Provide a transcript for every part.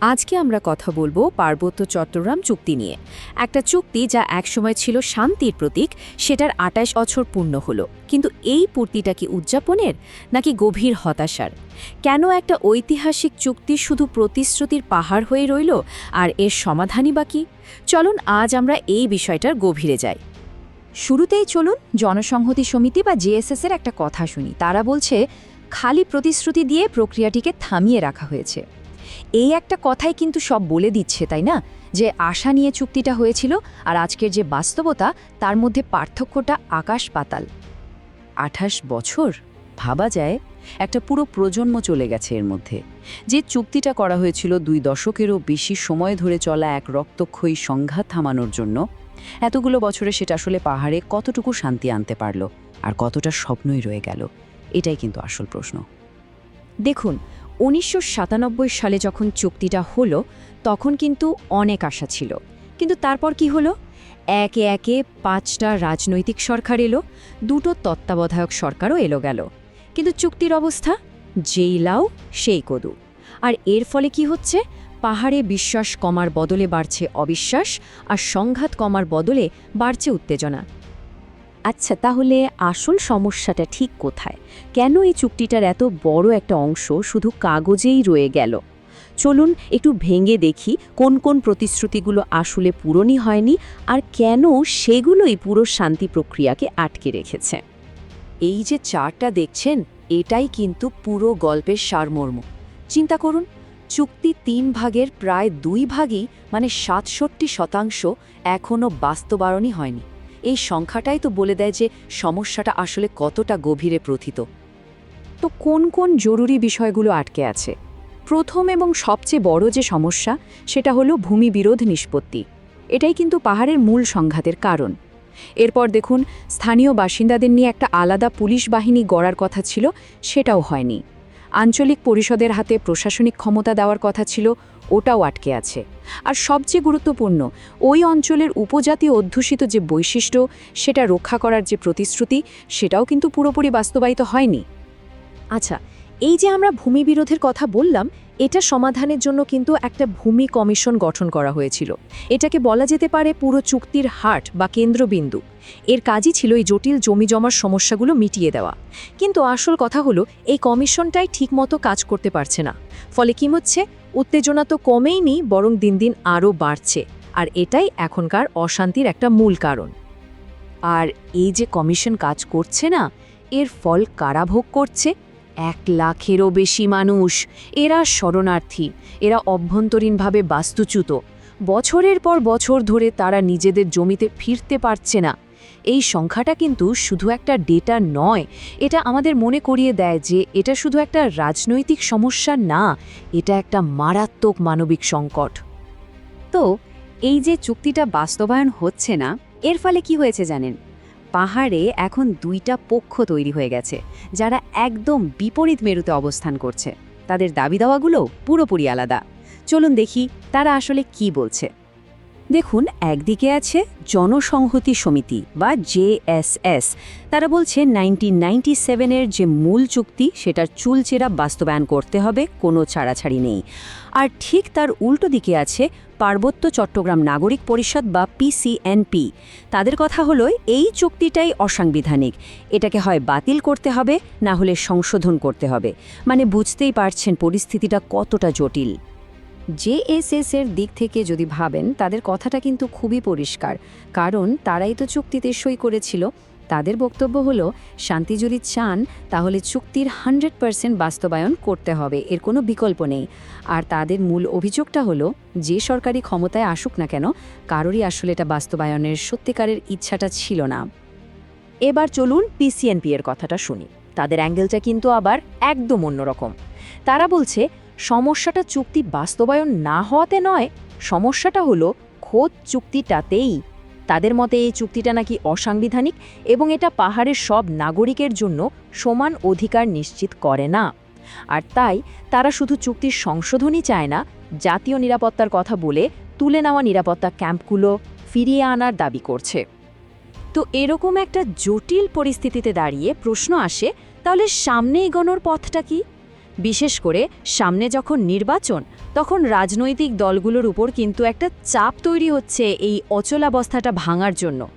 আজকে আমরা কথা বলব পার্বত্য চট্টগ্রাম চুক্তি নিয়ে। একটা চুক্তি যা একসময় ছিল শান্তির প্রতীক, সেটার আটাইশ বছর পূর্ণ হলো। কিন্তু এই পূর্তিটা কি উদযাপনের, নাকি গভীর হতাশার? কেন একটা ঐতিহাসিক চুক্তি শুধু প্রতিশ্রুতির পাহাড় হয়ে রইল, আর এর সমাধানই বা কি? চলুন আজ আমরা এই বিষয়টার গভীরে যাই। শুরুতেই চলুন জনসংহতি সমিতি বা জেএসএস এর একটা কথা শুনি। তারা বলছে, খালি প্রতিশ্রুতি দিয়ে প্রক্রিয়াটিকে থামিয়ে রাখা হয়েছে। এই একটা কথাই কিন্তু সব বলে দিচ্ছে, তাই না? যে আশা নিয়ে চুক্তিটা হয়েছিল আর আজকের যে বাস্তবতা, তার মধ্যে পার্থক্যটা আকাশ পাতাল। আঠাশ বছর? ভাবা যায়। একটা পুরো প্রজন্ম চলে গেছে এর মধ্যে। যে চুক্তিটা করা হয়েছিল দুই দশকেরও বেশি সময় ধরে চলা এক রক্তক্ষয়ী সংঘাত থামানোর জন্য, এতগুলো বছরে সেটা আসলে পাহাড়ে কতটুকু শান্তি আনতে পারল আর কতটা স্বপ্নই রয়ে গেল, এটাই কিন্তু আসল প্রশ্ন। দেখুন উনিশশো সাতানব্বই সালে যখন চুক্তিটা হলো, তখন কিন্তু অনেক আশা ছিল। কিন্তু তারপর কি হলো? একে একে পাঁচটা রাজনৈতিক সরকার এলো, দুটো তত্ত্বাবধায়ক সরকারও এলো গেল। কিন্তু চুক্তির অবস্থা? যেই লাও সেই কদু। আর এর ফলে কি হচ্ছে? পাহাড়ে বিশ্বাস কমার বদলে বাড়ছে অবিশ্বাস, আর সংঘাত কমার বদলে বাড়ছে উত্তেজনা। আচ্ছা তাহলে আসল সমস্যাটা ঠিক কোথায়? কেন এই চুক্তিটার এত বড় একটা অংশ শুধু কাগজেই রয়ে গেল? চলুন একটু ভেঙে দেখি কোন কোন প্রতিশ্রুতিগুলো আসলে পূরণই হয়নি আর কেন সেগুলোই পুরো শান্তি প্রক্রিয়াকে আটকে রেখেছে। এই যে চারটা দেখছেন, এটাই কিন্তু পুরো গল্পের সারমর্ম। চিন্তা করুন, চুক্তি তিন ভাগের প্রায় দুই ভাগই মানে সাতষট্টি শতাংশ এখনও বাস্তবায়নই হয়নি। এই সংখ্যাটাই তো বলে দেয় যে সমস্যাটা আসলে কতটা গভীরে প্রথিত। তো কোন কোন জরুরি বিষয়গুলো আটকে আছে? প্রথম এবং সবচেয়ে বড় যে সমস্যা, সেটা হলো ভূমি বিরোধ নিষ্পত্তি। এটাই কিন্তু পাহাড়ের মূল সংঘাতের কারণ। এরপর দেখুন, স্থানীয় বাসিন্দাদের নিয়ে একটা আলাদা পুলিশ বাহিনী গড়ার কথা ছিল, সেটাও হয়নি। আঞ্চলিক পরিষদের হাতে প্রশাসনিক ক্ষমতা দেওয়ার কথা ছিল ওটাও আটকে আছে। আর সবচেয়ে গুরুত্বপূর্ণ, ওই অঞ্চলের উপজাতি অধ্যুষিত যে বৈশিষ্ট্য, সেটা রক্ষা করার যে প্রতিশ্রুতি, সেটাও কিন্তু পুরোপুরি বাস্তবায়িত হয়নি। আচ্ছা এই যে আমরা ভূমি বিরোধের কথা বললাম, এটা সমাধানের জন্য কিন্তু একটা ভূমি কমিশন গঠন করা হয়েছিল। এটাকে বলা যেতে পারে পুরো চুক্তির হাট বা কেন্দ্রবিন্দু। এর কাজই ছিল এই জটিল জমি জমার সমস্যাগুলো মিটিয়ে দেওয়া। কিন্তু আসল কথা হলো, এই কমিশনটাই ঠিকমতো কাজ করতে পারছে না। ফলে কি হচ্ছে? উত্তেজনা তো কমেইনি বরং দিন দিন আরও বাড়ছে। আর এটাই এখনকার অশান্তির একটা মূল কারণ। আর এই যে কমিশন কাজ করছে না, এর ফল কারা ভোগ করছে? এক লাখেরও বেশি মানুষ। এরা শরণার্থী। এরা অভ্যন্তরীণভাবে বাস্তুচ্যুত। বছরের পর বছর ধরে তারা নিজেদের জমিতে ফিরতে পারছে না। এই সংখ্যাটা কিন্তু শুধু একটা ডেটা নয়। এটা আমাদের মনে করিয়ে দেয় যে এটা শুধু একটা রাজনৈতিক সমস্যা না, এটা একটা মারাত্মক মানবিক সংকট। তো এই যে চুক্তিটা বাস্তবায়ন হচ্ছে না, এর ফলে কি হয়েছে জানেন? পাহাড়ে এখন দুইটা পক্ষ তৈরি হয়ে গেছে, যারা একদম বিপরীত মেরুতে অবস্থান করছে। তাদের দাবি দাওয়াগুলো পুরোপুরি আলাদা। চলুন দেখি তারা আসলে কি বলছে। দেখুন, একদিকে আছে জনসংহতি সমিতি বা জেএসএস তারা বলছে নাইনটিন নাইনটি সেভেনের যে মূল চুক্তি, সেটার চুলচেরা বাস্তবায়ন করতে হবে, কোনো ছাড়াছাড়ি নেই। আর ঠিক তার উল্টো দিকে আছে পার্বত্য চট্টগ্রাম নাগরিক পরিষদ বা পিসিএনপি তাদের কথা হলো, এই চুক্তিটাই অসাংবিধানিক। এটাকে হয় বাতিল করতে হবে, না হলে সংশোধন করতে হবে। মানে বুঝতেই পারছেন, পরিস্থিতিটা কতটা জটিল। জেএসএস এর দিক থেকে যদি ভাবেন, তাদের কথাটা কিন্তু খুবই পরিষ্কার। কারণ তারাই তো চুক্তিতে সই করেছিল। তাদের বক্তব্য হলো শান্তি যদি চান, তাহলে চুক্তির হান্ড্রেড পার্সেন্ট বাস্তবায়ন করতে হবে, এর কোনো বিকল্প নেই। আর তাদের মূল অভিযোগটা হলো, যে সরকারি ক্ষমতায় আসুক না কেন, কারোরই আসলে এটা বাস্তবায়নের সত্যিকারের ইচ্ছাটা ছিল না। এবার চলুন পিসিএনপি এর কথাটা শুনি। তাদের অ্যাঙ্গেলটা কিন্তু আবার একদম অন্যরকম। তারা বলছে সমস্যাটা চুক্তি বাস্তবায়ন না হওয়াতে নয়, সমস্যাটা হলো খোদ চুক্তিটাতেই। তাদের মতে এই চুক্তিটা নাকি অসাংবিধানিক এবং এটা পাহাড়ের সব নাগরিকের জন্য সমান অধিকার নিশ্চিত করে না। আর তাই তারা শুধু চুক্তির সংশোধনই চায় না, জাতীয় নিরাপত্তার কথা বলে তুলে নেওয়া নিরাপত্তা ক্যাম্পগুলো ফিরিয়ে আনার দাবি করছে। তো এরকম একটা জটিল পরিস্থিতিতে দাঁড়িয়ে প্রশ্ন আসে, তাহলে সামনে এগোনোর পথটা কি? বিশেষ করে সামনে যখন নির্বাচন, তখন রাজনৈতিক দলগুলোর উপর কিন্তু একটা চাপ তৈরি হচ্ছে এই অচলাবস্থাটা ভাঙার জন্য।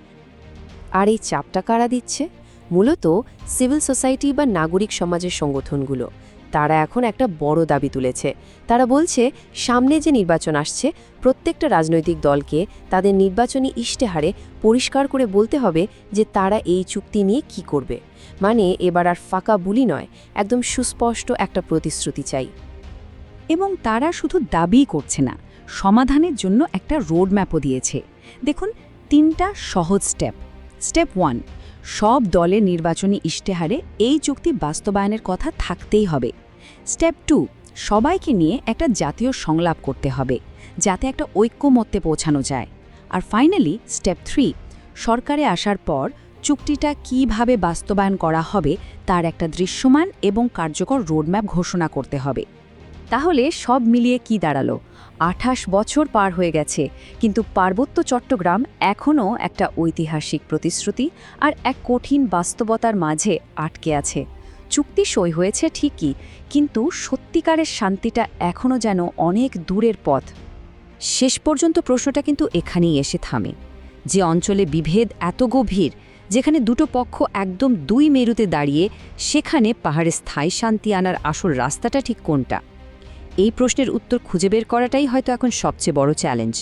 আর এই চাপটা কারা দিচ্ছে? মূলত সিভিল সোসাইটি বা নাগরিক সমাজের সংগঠনগুলো। তারা এখন একটা বড় দাবি তুলেছে। তারা বলছে, সামনে যে নির্বাচন আসছে, প্রত্যেকটা রাজনৈতিক দলকে তাদের নির্বাচনী ইশতেহারে পরিষ্কার করে বলতে হবে যে তারা এই চুক্তি নিয়ে কি করবে। মানে এবার আর ফাঁকা বুলি নয়, একদম সুস্পষ্ট একটা প্রতিশ্রুতি চাই। এবং তারা শুধু দাবিই করছে না, সমাধানের জন্য একটা রোডম্যাপও দিয়েছে। দেখুন, তিনটা সহজ স্টেপ। স্টেপ ওয়ান সব দলের নির্বাচনী ইশতেহারে এই চুক্তি বাস্তবায়নের কথা থাকতেই হবে। স্টেপ টু, সবাইকে নিয়ে একটা জাতীয় সংলাপ করতে হবে, যাতে একটা ঐক্যমত্যে পৌঁছানো যায়। আর ফাইনালি, স্টেপ থ্রি, সরকারে আসার পর চুক্তিটা কীভাবে বাস্তবায়ন করা হবে তার একটা দৃশ্যমান এবং কার্যকর রোডম্যাপ ঘোষণা করতে হবে। তাহলে সব মিলিয়ে কি দাঁড়াল? আঠাশ বছর পার হয়ে গেছে, কিন্তু পার্বত্য চট্টগ্রাম এখনও একটা ঐতিহাসিক প্রতিশ্রুতি আর এক কঠিন বাস্তবতার মাঝে আটকে আছে। চুক্তি সই হয়েছে ঠিকই, কিন্তু সত্যিকারের শান্তিটা এখনও যেন অনেক দূরের পথ। শেষ পর্যন্ত প্রশ্নটা কিন্তু এখানেই এসে থামে। যে অঞ্চলে বিভেদ এত গভীর, যেখানে দুটো পক্ষ একদম দুই মেরুতে দাঁড়িয়ে, সেখানে পাহাড়ে স্থায়ী শান্তি আনার আসল রাস্তাটা ঠিক কোনটা? এই প্রশ্নের উত্তর খুঁজে বের করাটাই হয়তো এখন সবচেয়ে বড় চ্যালেঞ্জ।